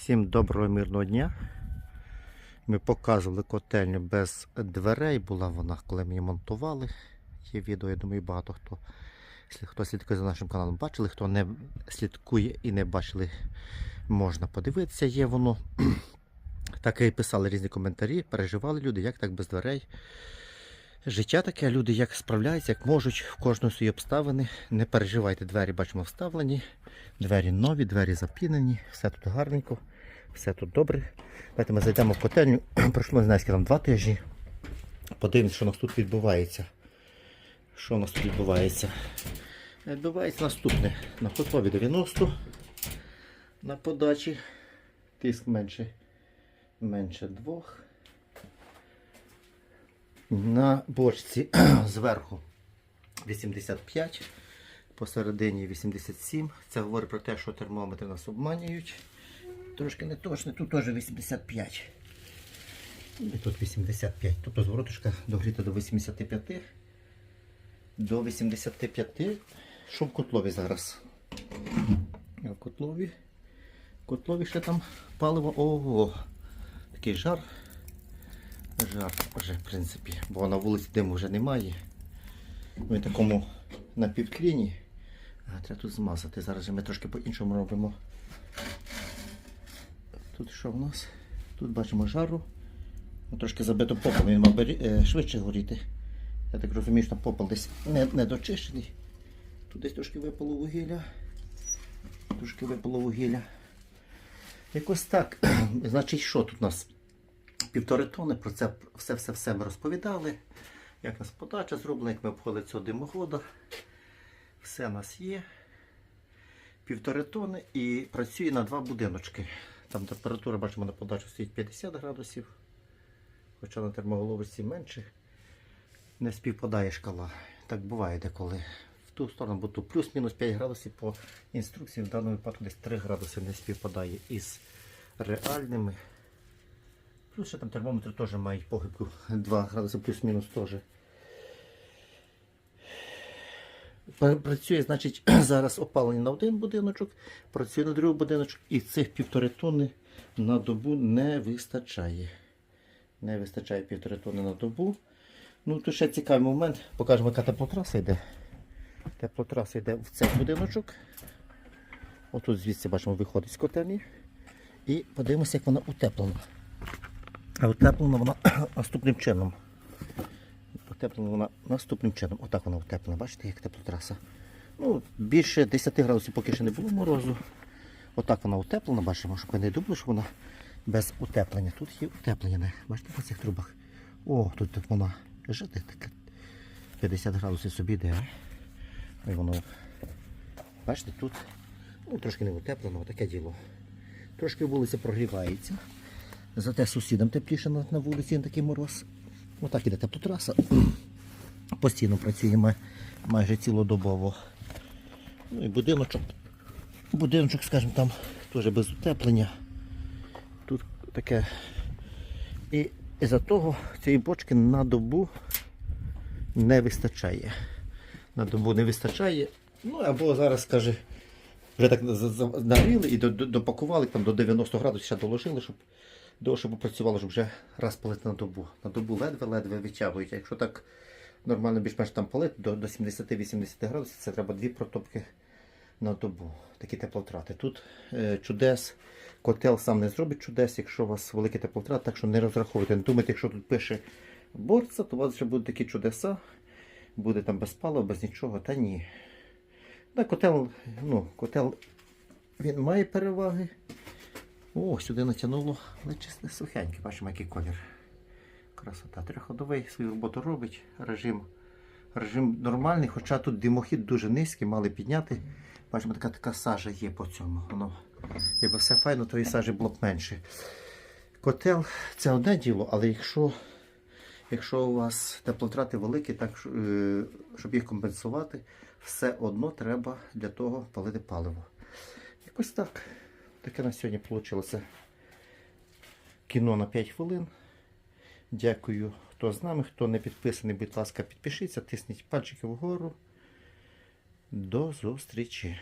Всім доброго мирного дня. Ми показували котельню без дверей. Була вона, коли ми її монтували. Є відео, я думаю, багато хто, хто слідкує за нашим каналом, бачили, хто не слідкує і не бачили, можна подивитися. Є воно. Так і писали різні коментарі, переживали люди, як так без дверей. Життя таке, люди як справляються, як можуть, в кожного свої обставини. Не переживайте, двері бачимо вставлені, двері нові, двері запінені, все тут гарненько, все тут добре. Давайте ми зайдемо в котельню. Пройшло не знаю, скільки там два тижні. Подивимось, що у нас тут відбувається. Що у нас тут відбувається? Відбувається наступне. На котлові 90, на подачі. Тиск менше, менше двох. На бочці зверху 85, посередині 87. Це говорить про те, що термометри нас обманюють. Трошки не точно, тут теж 85. І тут 85. Тобто зворотушка догріта до 85. До 85. Що в котлові зараз? В котлові. В котлові ще там паливо. Ого! Такий жар. Жар вже, в принципі, бо на вулиці диму вже немає. Ми такому напівкліні. Треба тут змазати. Зараз ми трошки по-іншому робимо. Тут що в нас? Тут бачимо жару. Ну, Трошки забито попелом, він мав е, швидше горіти. Я так розумію, що там попел десь не, не дочищений. Тут десь трошки випало вугілля. Трошки випало вугілля. Якось так. Значить, що тут у нас? Півтори тони, про це все-все-все ми розповідали. Як у нас подача зроблена, як ми обходили цього димохода. Все у нас є. Півтори тони і працює на два будиночки. Там температура, бачимо, на подачу стоїть 50 градусів, хоча на термоголовості менше. Не співпадає шкала. Так буває деколи. В ту сторону, бо тут плюс-мінус 5 градусів по інструкції, в даному випадку десь 3 градуси не співпадає із реальними. Плюс ще там термометри теж мають похибку 2 градуси плюс-мінус теж. Працює, значить, зараз опалення на один будиночок, працює на другий будиночок, і цих півтори тонни на добу не вистачає. Не вистачає півтори тонни на добу. Ну, тут ще цікавий момент. Покажемо, яка теплотраса йде. Теплотраса йде в цей будиночок. Отут звідси бачимо, виходить з котельні. І подивимося, як вона утеплена. А утеплена вона наступним чином. Утеплена вона наступним чином. Отак вона утеплена. Бачите, як теплотраса. Ну, більше 10 градусів поки ще не було морозу. Отак вона утеплена, бачимо, щоб ви не думали, що вона без утеплення. Тут є утеплення. Бачите по цих трубах. О, тут так вона жити таке. 50 градусів собі йде. І воно. Бачите, тут ну, трошки не утеплено, таке діло. Трошки вулиця прогрівається. Зате сусідам тепліше на вулиці на такий мороз. Отак іде теплотраса. Постійно працюємо майже цілодобово. Ну і будиночок. Будиночок, скажімо, там теж без утеплення. Тут таке. І із-за того цієї бочки на добу не вистачає. На добу не вистачає. Ну або зараз скаже, вже так нагріли і до- до- допакували там до 90 градусів ще доложили, щоб попрацювало, щоб вже раз палити на добу. На добу ледве-ледве витягують. Якщо так нормально більш-менш там палити до, до 70-80 градусів, це треба дві протопки на добу. Такі теплотрати. Тут е, чудес, котел сам не зробить чудес, якщо у вас великі теплотрати, так що не розраховуйте. Не думайте, якщо тут пише борця, то у вас вже будуть такі чудеса. Буде там без палива, без нічого, та ні. Да, котел, ну, котел він має переваги. О, сюди натягнуло, але сухеньке, бачимо, який колір. Красота. Триходовий свою роботу робить. Режим, режим нормальний, хоча тут димохід дуже низький, мали підняти. Бачимо, така така сажа є по цьому. Воно, якби все файно, то і сажі було б менше. Котел це одне діло, але якщо, якщо у вас теплотрати великі, так, е, щоб їх компенсувати, все одно треба для того палити паливо. Якось так. Таке на сьогодні вийшло кіно на 5 хвилин. Дякую, хто з нами, хто не підписаний, будь ласка, підпишіться, тисніть пальчики вгору. До зустрічі!